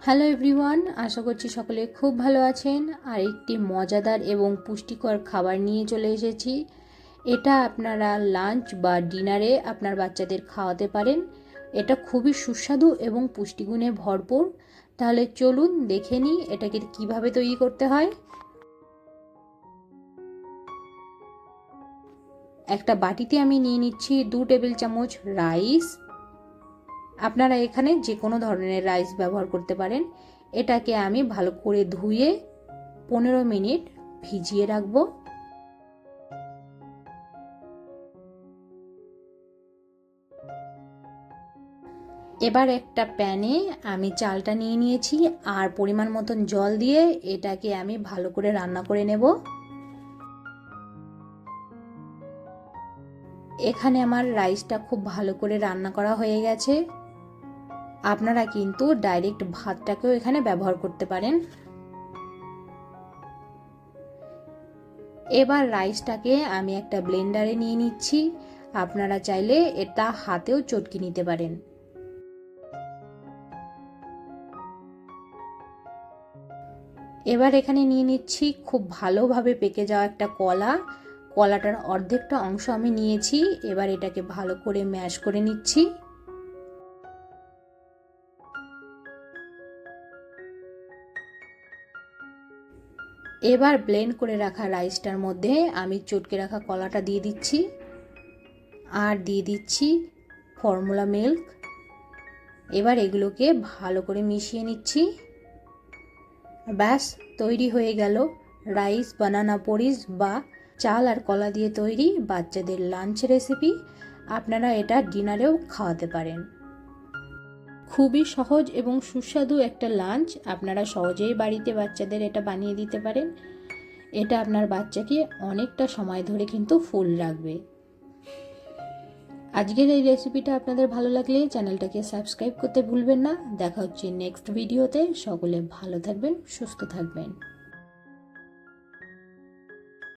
Hello everyone আশা করছি সকলে খুব ভালো আছেন। আর একটি মজাদার এবং পুষ্টিকর খাবার নিয়ে চলে এসেছি। এটা আপনারা লাঞ্চ বা ডিনারে আপনার বাচ্চাদের খাওয়াতে পারেন। এটা খুবই সুস্বাদু এবং পুষ্টিগুণে ভরপুর। তাহলে চলুন দেখে নিই এটাকে কীভাবে তৈরি করতে হয়। একটা বাটিতে আমি নিয়ে নিচ্ছি দু টেবিল চামচ রাইস আপনারা এখানে যে কোনো ধরনের রাইস ব্যবহার করতে পারেন। এটাকে আমি ভালো করে ধুয়ে পনেরো মিনিট ভিজিয়ে রাখব। এবার একটা প্যানে আমি চালটা নিয়ে নিয়েছি আর পরিমাণ মতন জল দিয়ে এটাকে আমি ভালো করে রান্না করে নেব। এখানে আমার রাইসটা খুব ভালো করে রান্না করা হয়ে গেছে। আপনারা কিন্তু ডাইরেক্ট ভাতটাকেও এখানে ব্যবহার করতে পারেন। এবার রাইসটাকে আমি একটা ব্লেন্ডারে নিয়ে নিচ্ছি। আপনারা চাইলে এটা হাতেও চটকি নিতে পারেন। এবার এখানে নিয়ে নিচ্ছি খুব ভালোভাবে পেকে যাওয়া একটা কলা। কলাটার অর্ধেকটা অংশ আমি নিয়েছি। এবার এটাকে ভালো করে ম্যাশ করে নিচ্ছি। এবার ব্লেন্ড করে রাখা রাইসটার মধ্যে আমি চটকে রাখা কলাটা দিয়ে দিচ্ছি। আর দিয়ে দিচ্ছি ফর্মুলা মিল্ক এবার এগুলোকে ভালো করে মিশিয়ে নিচ্ছি। ব্যাস, তৈরি হয়ে গেল রাইস বানানা পরিস বা চাল আর কলা দিয়ে তৈরি বাচ্চাদের লাঞ্চ রেসিপি আপনারা এটা ডিনারেও খাওয়াতে পারেন। খুবই সহজ এবং সুস্বাদু একটা লাঞ্চ। আপনারা সহজেই বাড়িতে বাচ্চাদের এটা বানিয়ে দিতে পারেন। এটা আপনার বাচ্চাকে অনেকটা সময় ধরে কিন্তু ফুল রাখবে। আজকের এই রেসিপিটা আপনাদের ভালো লাগলে চ্যানেলটাকে সাবস্ক্রাইব করতে ভুলবেন না। দেখা হচ্ছে নেক্সট ভিডিওতে। সকলে ভালো থাকবেন, সুস্থ থাকবেন।